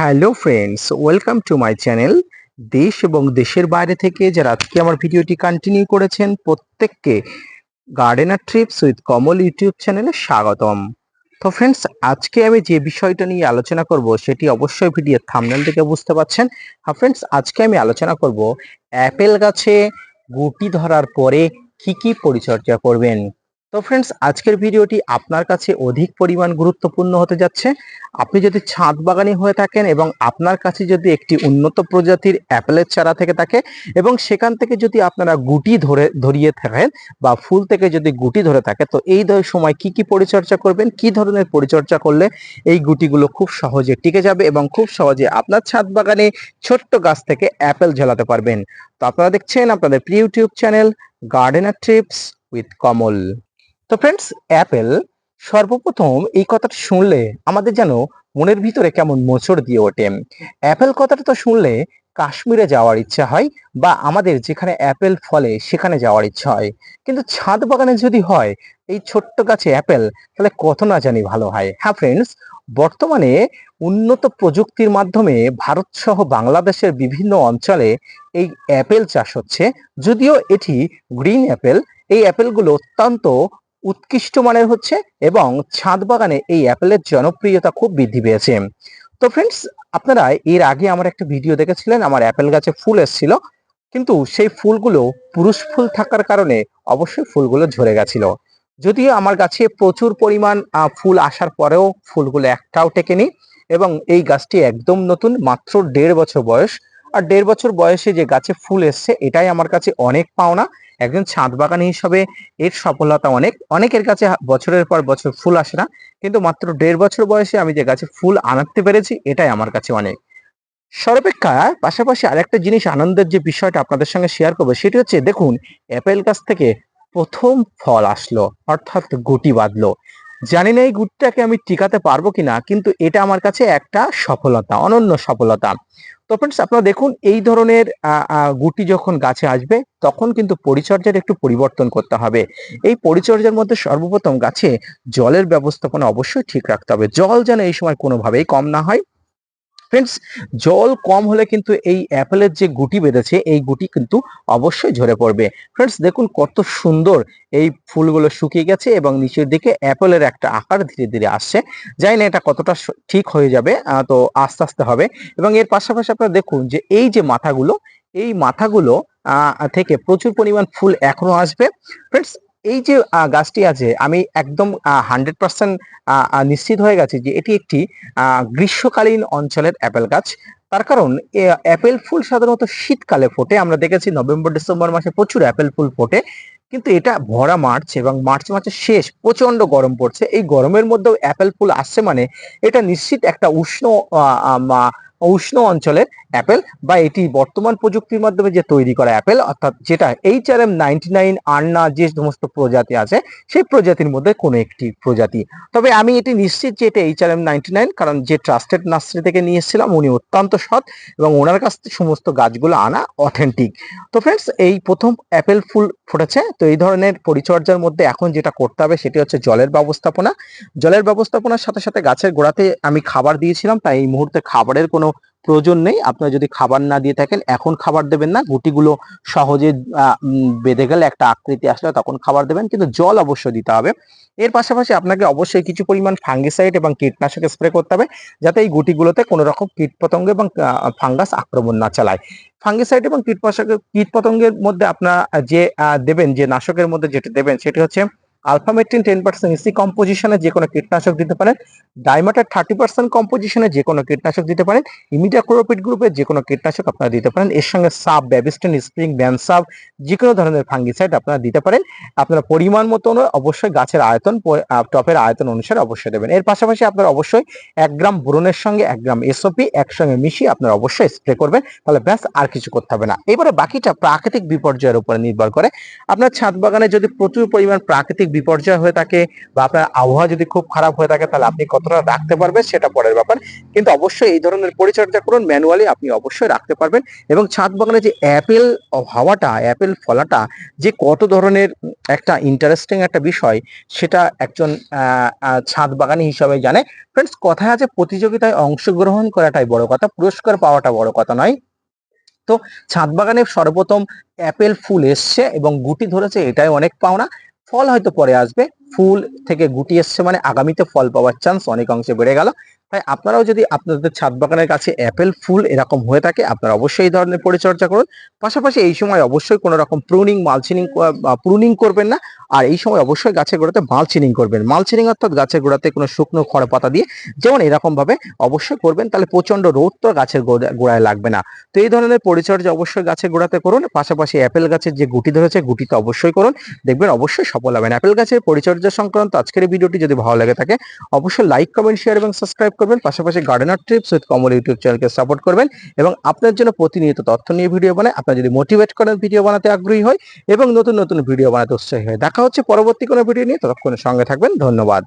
Hello friends welcome to my channel দেশ এবং দেশের বাইরে থেকে যারা আজকে আমার ভিডিওটি কন্টিনিউ করেছেন, প্রত্যেককে gardener trips with Kamal YouTube চ্যানেলে স্বাগতম। তো ফ্রেন্ডস আজকে আমি যে বিষয়টা নিয়ে আলোচনা করব, সেটি অবশ্যই ভিডিওর থামনেল থেকে বুঝতে পারছেন। হ্যাঁ ফ্রেন্ডস আজকে আমি আলোচনা করব অ্যাপেল গাছে গুটি ধরার পরে কি কি পরিচর্যা করবেন। তো ফ্রেন্ডস আজকের ভিডিওটি আপনার কাছে অধিক পরিমাণ গুরুত্বপূর্ণ হতে যাচ্ছে। আপনি যদি ছাদ বাগানি হয়ে থাকেন এবং আপনার কাছে যদি একটি উন্নত প্রজাতির অ্যাপেলের চারা থেকে থাকে এবং সেখান থেকে যদি আপনারা গুটি ধরে, ধরিয়ে থাকেন বা ফুল থেকে যদি গুটি ধরে থাকে, তো এই সময় কি কি পরিচর্যা করবেন, কি ধরনের পরিচর্যা করলে এই গুটিগুলো খুব সহজে টিকে যাবে এবং খুব সহজে আপনার ছাদ বাগানে ছোট্ট গাছ থেকে অ্যাপেল ঝোলাতে পারবেন। তো আপনারা দেখছেন আপনাদের প্রিয় YouTube channel gardener trips with Kamal তো ফ্রেন্ডস অ্যাপেল সর্বপ্রথম এই কথাটা শুনলে আমাদের যেন মনের ভিতরে কেমন মোচড় দিয়ে ওঠে। অ্যাপেল কথাটা তো শুনলে কাশ্মীরে যাওয়ার ইচ্ছা হয় বা আমাদের যেখানে অ্যাপেল ফলে সেখানে যাওয়ার ইচ্ছা হয়। কিন্তু ছাদ বাগানে যদি হয় এই ছোট্ট গাছে অ্যাপেল তাহলে কত না জানি ভালো হয়। হ্যাঁ ফ্রেন্ডস বর্তমানে উন্নত প্রযুক্তির মাধ্যমে ভারত সহ বাংলাদেশের বিভিন্ন অঞ্চলে এই অ্যাপেল চাষ হচ্ছে। যদিও এটি গ্রিন অ্যাপেল এই অ্যাপেলগুলো অত্যন্ত উৎকৃষ্ট মানের হচ্ছে এবং ছাদ বাগানে এই অ্যাপেলের জনপ্রিয়তা খুব বৃদ্ধি পেয়েছে। তো ফ্রেন্ডস আপনারা এর আগে আমার একটা ভিডিও দেখেছিলেন, আমার অ্যাপেল গাছে ফুল এসেছিল, কিন্তু সেই ফুলগুলো পুরুষ ফুল থাকার কারণে অবশ্যই ফুলগুলো ঝরে গেছিল। যদিও আমার গাছে প্রচুর পরিমাণ ফুল আসার পরেও ফুলগুলো একটাও টেকেনি এবং এই গাছটি একদম নতুন, মাত্র দেড় বছর বয়স। আর দেড় বছর বয়সে যে গাছে ফুল এসছে, এটাই আমার কাছে অনেক পাওনা। একজন ছাদ বাগানি হিসাবে এর সফলতা অনেক। অনেকের কাছে বছরের পর বছর ফুল আসে না, কিন্তু মাত্র দেড় বছর বয়সে আমি যে গাছে ফুল আনাতে পেরেছি, এটাই আমার কাছে অনেক। সর্বাপেক্ষা পাশাপাশি আরেকটা জিনিস আনন্দের যে বিষয়টা আপনাদের সঙ্গে শেয়ার করব, সেটি হচ্ছে দেখুন অ্যাপেল গাছ থেকে প্রথম ফল আসলো, অর্থাৎ গুটি বাঁধলো। জানি না এই গুটিটাকে আমি টিকাতে পারব কিনা, কিন্তু এটা আমার কাছে একটা সফলতা, অনন্য সফলতা। তো ফ্রেন্ডস আপনারা দেখুন, এই ধরনের গুটি যখন গাছে আসবে, তখন কিন্তু পরিচর্যার একটু পরিবর্তন করতে হবে। এই পরিচর্যার মধ্যে সর্বপ্রথম গাছে জলের ব্যবস্থাপনা অবশ্যই ঠিক রাখতে হবে। জল যেন এই সময় কোনোভাবেই কম না হয়। ফ্রেন্ডস জল কম হলে কিন্তু এই অ্যাপেলের যে গুটি বেঁধেছে, এই গুটি কিন্তু অবশ্যই ঝরে পড়বে। ফ্রেন্ডস দেখুন কত সুন্দর এই ফুলগুলো শুকিয়ে গেছে এবং নিচের দিকে অ্যাপেলের একটা আকার ধীরে ধীরে আসছে। জানি না এটা কতটা ঠিক হয়ে যাবে তো আস্তে আস্তে হবে। এবং এর পাশাপাশি আপনারা দেখুন যে এই যে মাথাগুলো, এই মাথাগুলো থেকে প্রচুর পরিমাণ ফুল এখনও আসবে। ফ্রেন্ডস এই যে গাছটি আছে, আমি একদম হান্ড্রেড পার্সেন্ট নিশ্চিত হয়ে গেছি যে এটি একটি গ্রীষ্মকালীন অঞ্চলের অ্যাপেল গাছ। তার কারণ অ্যাপেল ফুল সাধারণত শীতকালে ফোটে। আমরা দেখেছি নভেম্বর, ডিসেম্বর মাসে প্রচুর অ্যাপেল ফুল ফোটে। কিন্তু এটা ভরা মার্চ এবং মার্চ মাসের শেষ প্রচণ্ড গরম পড়ছে। এই গরমের মধ্যেও অ্যাপেল ফুল আসছে মানে এটা নিশ্চিত একটা উষ্ণ উষ্ণ অঞ্চলের অ্যাপেল বা এটি বর্তমান প্রযুক্তির মাধ্যমে যে তৈরি করা অ্যাপেল, অর্থাৎ যেটা এইচ আর এম নাইন আন্না যে সমস্ত প্রজাতি আছে, সেই প্রজাতির মধ্যে কোনো একটি প্রজাতি। তবে আমি এটি নিশ্চিত যে এটা H R M ninety nine কারণ যে ট্রাস্টেড নার্সারি থেকে নিয়ে এসেছিলাম, উনি অত্যন্ত সৎ এবং ওনার কাছ থেকে সমস্ত গাছগুলো আনা অথেন্টিক তো ফ্রেন্ডস এই প্রথম অ্যাপেল ফুল ফুটেছে। তো এই ধরনের পরিচর্যার মধ্যে এখন যেটা করতে হবে, সেটি হচ্ছে জলের ব্যবস্থাপনা। জলের ব্যবস্থাপনার সাথে সাথে গাছের গোড়াতে আমি খাবার দিয়েছিলাম, তাই এই মুহূর্তে খাবারের কোনো প্রয়োজন নেই। আপনারা যদি খাবার না দিয়ে থাকেন, এখন খাবার দেবেন না। গুটিগুলো সহজে বেঁধে গেলে একটা আকৃতি আসলে তখন খাবার দেবেন, কিন্তু জল অবশ্যই দিতে হবে। এর পাশাপাশি আপনাকে অবশ্যই কিছু পরিমাণ ফাঙ্গিসাইড এবং কীটনাশক স্প্রে করতে হবে, যাতে এই গুটিগুলোতে কোনো রকম কীটপতঙ্গ এবং ফাঙ্গাস আক্রমণ না চালায়। ফাঙ্গিসাইড এবং কীটনাশক কীটপতঙ্গের মধ্যে আপনারা যে দেবেন, যে নাশকের মধ্যে যেটা দেবেন, সেটি হচ্ছে আলফামেট্রিন টেন পার্সেন্ট ইসি কম্পোজিশনে যে কোনো কীটনাশক দিতে পারেন। ডাইমাটার থার্টি পার্সেন্ট কম্পোজিশনে যে কোনো কীটনাশক দিতে পারেন। ইমিডাক্লোপিড গ্রুপের যে কোনো কীটনাশক আপনারা দিতে পারেন। এর সঙ্গে সাব, ব্যাবিস্টেন, স্প্রিং ব্যানসাব যে কোনো ধরনের ফাঙ্গিসাইড আপনারা দিতে পারেন। আপনারা পরিমাণ মতন অবশ্যই গাছের আয়তন টপের আয়তন অনুসারে অবশ্যই দেবেন। এর পাশাপাশি আপনারা অবশ্যই এক গ্রাম বোরনের সঙ্গে এক গ্রাম এসওপি একসঙ্গে মিশিয়ে আপনারা অবশ্যই স্প্রে করবেন। তাহলে ব্যাস আর কিছু করতে হবে না। এবারে বাকিটা প্রাকৃতিক বিপর্যয়ের উপরে নির্ভর করে। আপনার ছাদ বাগানে যদি প্রচুর পরিমাণ প্রাকৃতিক বিপর্যয় হয়ে থাকে বা আপনার আবহাওয়া যদি খুব খারাপ হয়ে থাকে, তাহলে আপনি কতটা রাখতে পারবেন সেটা পরের ব্যাপার। কিন্তু অবশ্যই এই ধরনের পরিচর্যা করুন, ম্যানুয়ালি আপনি অবশ্যই রাখতে পারবেন। এবং ছাদ বাগানে যে অ্যাপেল হাওয়াটা, অ্যাপেল ফলাটা, যে কত ধরনের একটা ইন্টারেস্টিং একটা বিষয়, সেটা একজন ছাদ বাগানি হিসাবে জানে। ফ্রেন্ডস কথায় আছে, প্রতিযোগিতায় অংশগ্রহণ করাটাই বড় কথা, পুরস্কার পাওয়াটা বড় কথা নয়। তো ছাদ বাগানে সর্বপ্রথম অ্যাপেল ফুল এসছে এবং গুটি ধরেছে, এটাই অনেক পাওনা। ফল হয়তো পরে আসবে, ফুল থেকে গুটি এসছে মানে আগামীতে ফল পাওয়ার চান্স অনেক অংশে বেড়ে গেল। তাই আপনারাও যদি আপনাদের ছাদ বাগানের কাছে অ্যাপেল ফুল এরকম হয়ে থাকে, আপনারা অবশ্যই এই ধরনের পরিচর্যা করুন। পাশাপাশি এই সময় অবশ্যই কোনো রকম প্রুনিং মালচিনিং প্রুনিং করবেন না। আর এই সময় অবশ্যই গাছের গোড়াতে মালচিনিং করবেন। মালচিনিং অর্থাৎ গাছের গোড়াতে কোনো শুকনো খড় পাতা দিয়ে যেমন এরকম ভাবে অবশ্যই করবেন, তাহলে প্রচণ্ড রোদ তো গাছের গোড়ায় লাগবে না। তো এই ধরনের পরিচর্যা অবশ্যই গাছের গোড়াতে করুন, পাশাপাশি অ্যাপেল গাছের যে গুটি ধরেছে গুটি তো অবশ্যই করুন। দেখবেন অবশ্যই সফল হবেন। অ্যাপেল গাছের পরিচর্যা সংক্রান্ত আজকের ভিডিওটি যদি ভালো লাগে থাকে, অবশ্যই লাইক, কমেন্ট, শেয়ার এবং সাবস্ক্রাইব করবেন। পাশাপাশি gardener trips with Kamal YouTube চ্যানেলকে সাপোর্ট করবেন এবং আপনার জন্য প্রতিনিয়ত তথ্য নিয়ে ভিডিও বানায়। আপনার যদি মোটিভেট করেন ভিডিও বানাতে আগ্রহী হয় এবং নতুন নতুন ভিডিও বানাতে উৎসাহী হয়। দেখা হচ্ছে পরবর্তী কোনো ভিডিও নিয়ে। ততক্ষণ সঙ্গে থাকবেন। ধন্যবাদ।